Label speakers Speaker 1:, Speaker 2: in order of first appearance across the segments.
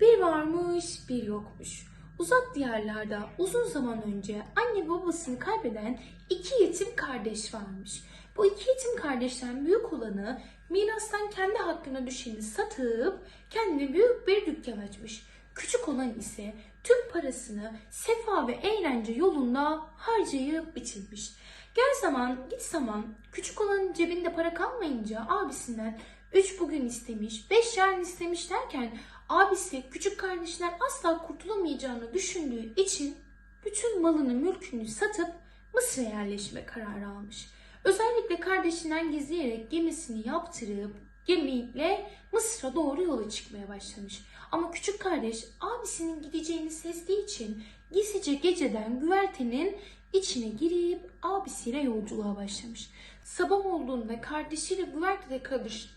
Speaker 1: Bir varmış bir yokmuş. Uzak diyarlarda uzun zaman önce anne babasını kaybeden iki yetim kardeş varmış. Bu iki yetim kardeşten büyük olanı mirastan kendi hakkına düşeni satıp kendine büyük bir dükkan açmış. Küçük olan ise tüm parasını sefa ve eğlence yolunda harcayıp bitirmiş. Gel zaman git zaman küçük olanın cebinde para kalmayınca abisinden üç bugün istemiş, beş yarın istemiş derken abisi küçük kardeşinden asla kurtulamayacağını düşündüğü için bütün malını mülkünü satıp Mısır'a yerleşme kararı almış. Özellikle kardeşinden gizleyerek gemisini yaptırıp gemiyle Mısır'a doğru yola çıkmaya başlamış. Ama küçük kardeş abisinin gideceğini sezdiği için gizlice geceden güvertenin içine girip abisiyle yolculuğa başlamış. Sabah olduğunda kardeşiyle güvertede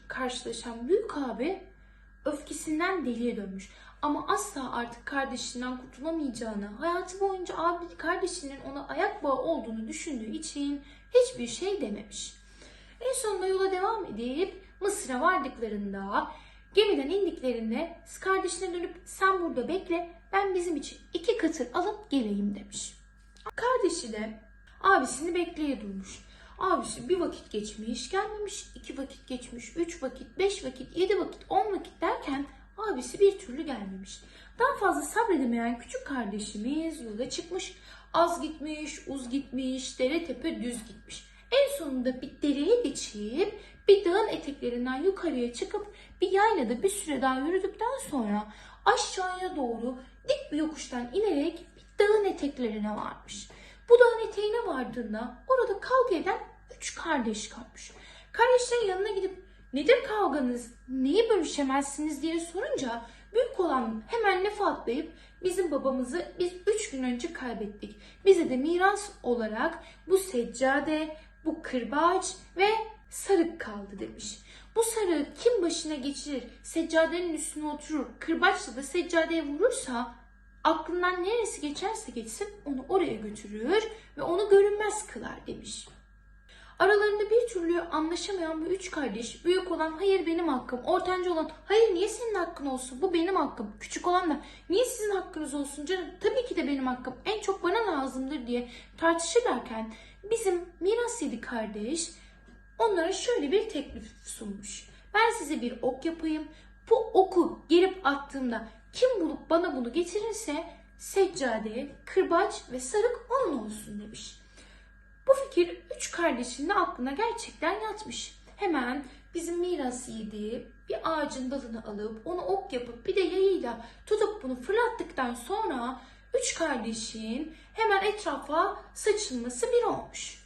Speaker 1: karşılaşan büyük abi öfkesinden deliye dönmüş. Ama asla artık kardeşinden kurtulamayacağını, hayatı boyunca abi kardeşinin ona ayak bağı olduğunu düşündüğü için hiçbir şey dememiş. En sonunda yola devam edip Mısır'a vardıklarında gemiden indiklerinde kardeşine dönüp sen burada bekle ben bizim için iki katır alıp geleyim demiş. Kardeşi de abisini bekleye durmuş. Abisi bir vakit geçmiş, gelmemiş, iki vakit geçmiş, üç vakit, beş vakit, yedi vakit, on vakit derken abisi bir türlü gelmemiş. Daha fazla sabredemeyen küçük kardeşimiz yola çıkmış. Az gitmiş, uz gitmiş, dere tepe düz gitmiş. En sonunda bir dereye geçip bir dağın eteklerinden yukarıya çıkıp bir yaylada bir süre daha yürüdükten sonra aşağıya doğru dik bir yokuştan inerek bir dağın eteklerine varmış. Bu dağın eteğine vardığında orada kavga eden üç kardeş kalmış. Kardeşlerin yanına gidip nedir kavganız, neyi bölüşemezsiniz diye sorunca büyük olan hemen laf atlayıp bizim babamızı biz üç gün önce kaybettik. Bize de miras olarak bu seccade, bu kırbaç ve sarık kaldı demiş. Bu sarığı kim başına geçirir, seccadenin üstüne oturur, kırbaçla da seccadeye vurursa aklından neresi geçerse geçsin onu oraya götürür ve onu görünmez kılar demiş. Aralarında bir türlü anlaşamayan bu üç kardeş büyük olan hayır benim hakkım, ortanca olan hayır niye senin hakkın olsun bu benim hakkım, küçük olan da niye sizin hakkınız olsun canım tabii ki de benim hakkım en çok bana lazımdır diye tartışırlarken bizim miras yedi kardeş onlara şöyle bir teklif sunmuş. Ben size bir ok yapayım. Bu oku gelip attığımda kim bulup bana bunu getirirse seccade, kırbaç ve sarık onun olsun demiş. Bu fikir üç kardeşin de aklına gerçekten yatmış. Hemen bizim miras yediği bir ağacın dalını alıp onu ok yapıp bir de yayıyla tutup bunu fırlattıktan sonra üç kardeşin hemen etrafa saçılması bir olmuş.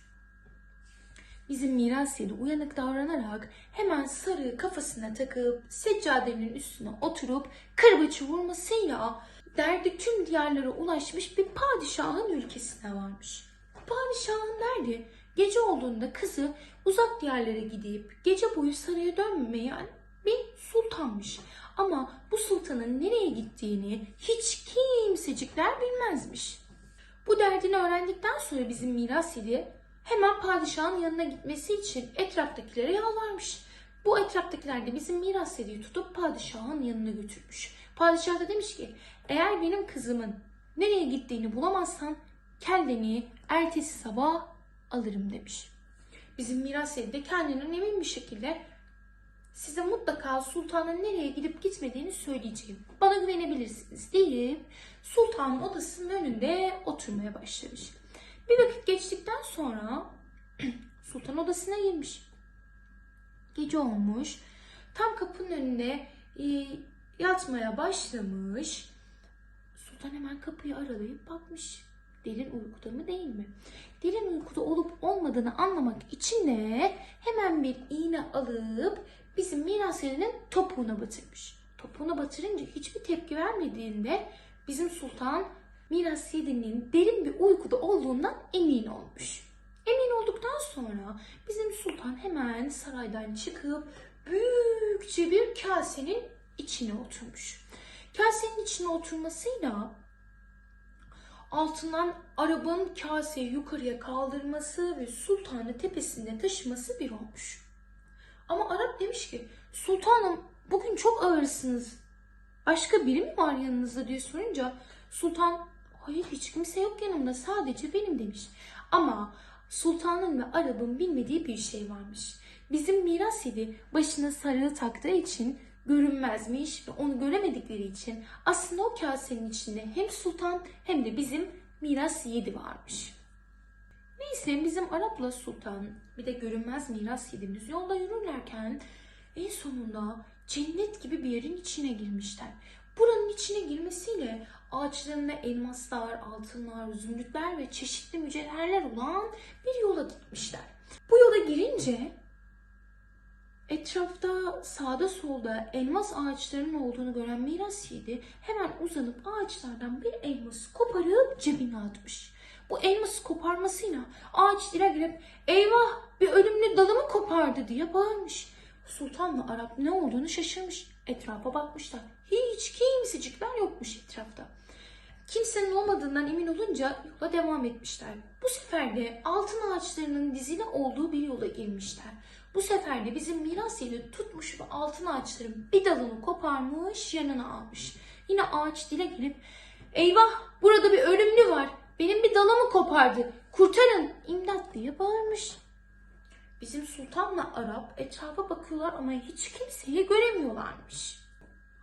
Speaker 1: Bizim miras yedi uyanık davranarak hemen sarığı kafasına takıp seccadenin üstüne oturup kırbaçı vurmasıyla derdi tüm diyarlara ulaşmış bir padişahın ülkesine varmış. Padişahın derdi gece olduğunda kızı uzak diyarlara gidip gece boyu saraya dönmeyen bir sultanmış. Ama bu sultanın nereye gittiğini hiç kimsecikler bilmezmiş. Bu derdini öğrendikten sonra bizim miras yedi hemen padişahın yanına gitmesi için etraftakilere yalvarmış. Bu etraftakiler de bizim miras yediği tutup padişahın yanına götürmüş. Padişah da demiş ki eğer benim kızımın nereye gittiğini bulamazsan kendini ertesi sabah alırım demiş. Bizim miras yedi de kendinden emin bir şekilde size mutlaka sultanın nereye gidip gitmediğini söyleyeceğim. Bana güvenebilirsiniz deyip sultanın odasının önünde oturmaya başlamış. Bir vakit geçtikten sonra sultan odasına girmiş. Gece olmuş. Tam kapının önünde e, yatmaya başlamış. Sultan hemen kapıyı aralayıp bakmış. Derin uykuda mı değil mi? Derin uykuda olup olmadığını anlamak için de hemen bir iğne alıp bizim miras yerinin topuğuna batırmış. Topuğuna batırınca hiçbir tepki vermediğinde bizim sultan miras yedinin derin bir uykuda olduğundan emin olmuş. Emin olduktan sonra bizim sultan hemen saraydan çıkıp büyükçe bir kasenin içine oturmuş. Kasenin içine oturmasıyla altından arabanın kaseyi yukarıya kaldırması ve sultanı tepesinde taşıması bir olmuş. Ama Arap demiş ki sultanım bugün çok ağırsınız. Başka biri mi var yanınızda diye sorunca sultan hayır hiç kimse yok yanımda sadece benim demiş. Ama sultanın ve Arap'ın bilmediği bir şey varmış. Bizim miras yedi başına sarığı taktığı için görünmezmiş ve onu göremedikleri için aslında o kasenin içinde hem sultan hem de bizim miras yedi varmış. Neyse bizim Arap'la sultan bir de görünmez miras yedimiz yolda yürürlerken en sonunda cennet gibi bir yerin içine girmişler. Buranın içine girmesiyle ağaçlarında elmaslar, altınlar, zümrütler ve çeşitli mücevherler olan bir yola gitmişler. Bu yola girince etrafta sağda solda elmas ağaçlarının olduğunu gören miras yedi hemen uzanıp ağaçlardan bir elması koparıp cebine atmış. Bu elması koparmasıyla ağaç dile girip eyvah bir ölümlü dalımı kopardı diye bağırmış. Sultanla Arap ne olduğunu şaşırmış. Etrafa bakmışlar. Hiç kimsecikler yokmuş etrafta. Kimsenin olmadığından emin olunca yola devam etmişler. Bu sefer de altın ağaçlarının dizili olduğu bir yola girmişler. Bu sefer de bizim miras yeri tutmuş ve altın ağaçların bir dalını koparmış yanına almış. Yine ağaç dile gelip eyvah burada bir ölümlü var. Benim bir dalımı kopardı. Kurtarın imdat diye bağırmış. Bizim sultanla Arap etrafa bakıyorlar ama hiç kimseyi göremiyorlarmış.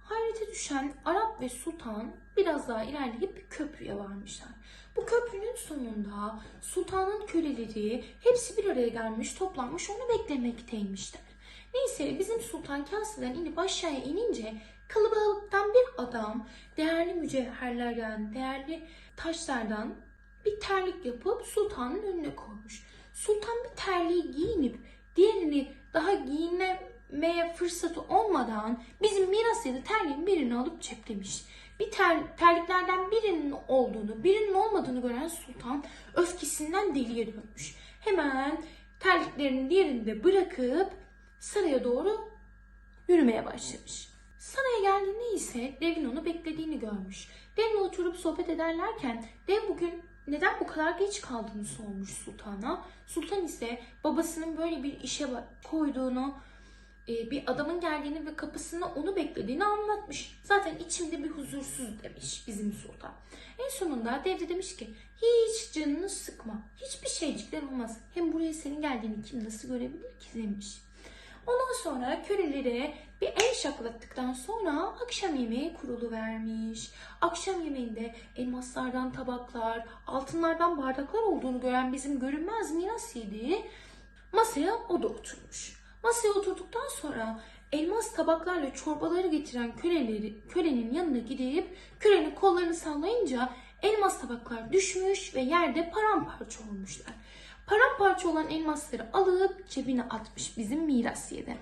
Speaker 1: Hayrete düşen Arap ve Sultan biraz daha ilerleyip bir köprüye varmışlar. Bu köprünün sonunda sultanın köleleri hepsi bir araya gelmiş, toplanmış onu beklemekteymişler. Neyse bizim sultan kaseden inip aşağıya inince kalabalıktan bir adam değerli mücevherlerden, değerli taşlardan bir terlik yapıp sultanın önüne koymuş. Sultan bir terliği giyinip diğerini daha giyinmeye fırsatı olmadan bizim miras ya da terliğin birini alıp ceplemiş. Bir ter, terliklerden birinin olduğunu, birinin olmadığını gören sultan öfkesinden deliye dönmüş. Hemen terliklerin diğerini de bırakıp saraya doğru yürümeye başlamış. Saraya geldiğinde ise devin onu beklediğini görmüş. Devle oturup sohbet ederlerken dev bugün neden bu kadar geç kaldığını sormuş sultana. Sultan ise babasının böyle bir işe koyduğunu, bir adamın geldiğini ve kapısında onu beklediğini anlatmış. Zaten içimde bir huzursuz demiş bizim sultan. En sonunda dev de demiş ki hiç canını sıkma. Hiçbir şeycikler olmaz. Hem buraya senin geldiğini kim nasıl görebilir ki demiş. Ondan sonra kölelere bir el şaklattıktan sonra akşam yemeği kurulu vermiş. Akşam yemeğinde elmaslardan tabaklar, altınlardan bardaklar olduğunu gören bizim görünmez miras yedi masaya o da oturmuş. Masaya oturduktan sonra elmas tabaklarla çorbaları getiren köleleri, kölenin yanına gidip kölenin kollarını sallayınca elmas tabaklar düşmüş ve yerde paramparça olmuşlar. Paramparça olan elmasları alıp cebine atmış bizim miras yedi.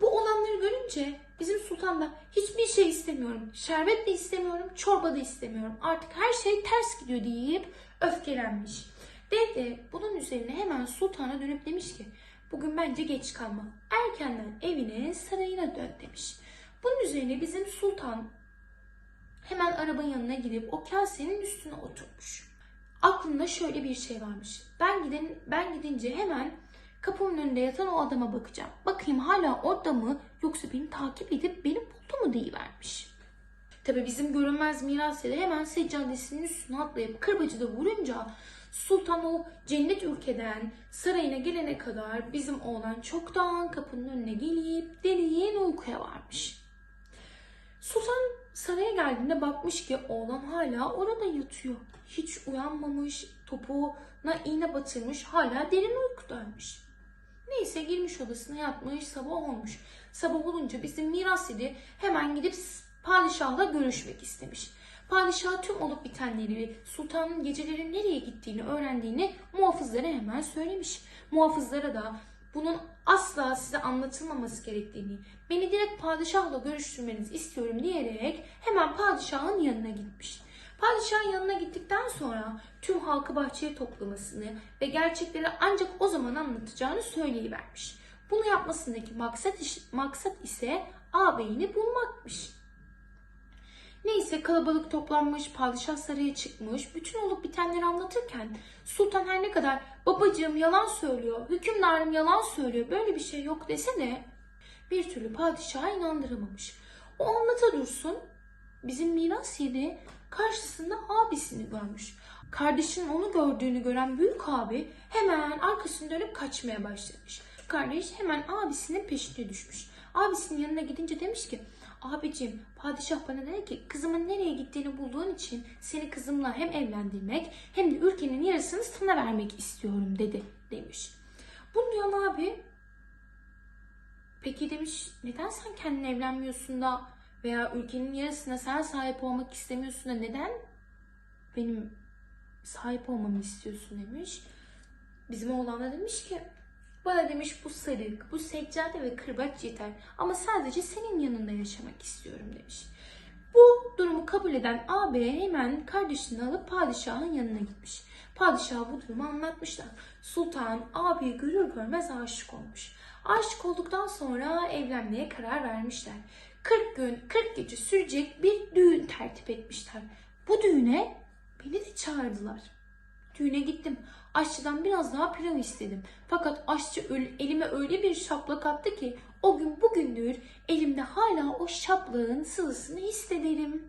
Speaker 1: Bu olanları görünce bizim sultan da hiçbir şey istemiyorum. Şerbet de istemiyorum, çorba da istemiyorum. Artık her şey ters gidiyor deyip öfkelenmiş. Dev de bunun üzerine hemen sultana dönüp demiş ki bugün bence geç kalma. Erkenden evine sarayına dön demiş. Bunun üzerine bizim sultan hemen arabanın yanına gidip o kasenin üstüne oturmuş. Aklında şöyle bir şey varmış. Ben giden ben gidince hemen kapımın önünde yatan o adama bakacağım. Bakayım hala orada mı yoksa beni takip edip beni buldu mu deyivermiş. Tabi bizim görünmez miras yeri hemen seccadesinin üstüne atlayıp kırbacı da vurunca Sultan o cennet ülkeden sarayına gelene kadar bizim oğlan çoktan kapının önüne gelip derin uykuya varmış. Sultan saraya geldiğinde bakmış ki oğlan hala orada yatıyor. Hiç uyanmamış, topuğuna iğne batırmış, hala derin uykudaymış. Neyse girmiş odasına yatmış, sabah olmuş. Sabah olunca bizim miras yedi hemen gidip padişahla görüşmek istemiş. Padişah tüm olup bitenleri ve sultanın gecelerin nereye gittiğini öğrendiğini muhafızlara hemen söylemiş. Muhafızlara da bunun asla size anlatılmaması gerektiğini, beni direkt padişahla görüştürmenizi istiyorum diyerek hemen padişahın yanına gitmiş. Padişahın yanına gittikten sonra tüm halkı bahçeye toplamasını ve gerçekleri ancak o zaman anlatacağını söyleyivermiş. Bunu yapmasındaki maksat, maksat ise ağabeyini bulmakmış. Neyse kalabalık toplanmış, padişah saraya çıkmış. Bütün olup bitenleri anlatırken sultan her ne kadar babacığım yalan söylüyor, hükümdarım yalan söylüyor, böyle bir şey yok dese de bir türlü padişaha inandıramamış. O anlata dursun, bizim miras yedi karşısında abisini görmüş. Kardeşinin onu gördüğünü gören büyük abi hemen arkasını dönüp kaçmaya başlamış. Kardeş hemen abisinin peşine düşmüş. Abisinin yanına gidince demiş ki Abicim padişah bana dedi ki kızımın nereye gittiğini bulduğun için seni kızımla hem evlendirmek hem de ülkenin yarısını sana vermek istiyorum dedi demiş. Bunu duyan abi peki demiş neden sen kendin evlenmiyorsun da veya ülkenin yarısına sen sahip olmak istemiyorsun da neden benim sahip olmamı istiyorsun demiş. Bizim oğlan da demiş ki bana demiş bu sarık, bu seccade ve kırbaç yeter ama sadece senin yanında yaşamak istiyorum demiş. Bu durumu kabul eden ağabey hemen kardeşini alıp padişahın yanına gitmiş. Padişah bu durumu anlatmışlar. Sultan ağabeyi görür görmez aşık olmuş. Aşık olduktan sonra evlenmeye karar vermişler. 40 gün 40 gece sürecek bir düğün tertip etmişler. Bu düğüne beni de çağırdılar. Düğüne gittim. Aşçıdan biraz daha pilav istedim. Fakat aşçı elime öyle bir şaplak attı ki o gün bugündür elimde hala o şaplağın sıvısını hissederim.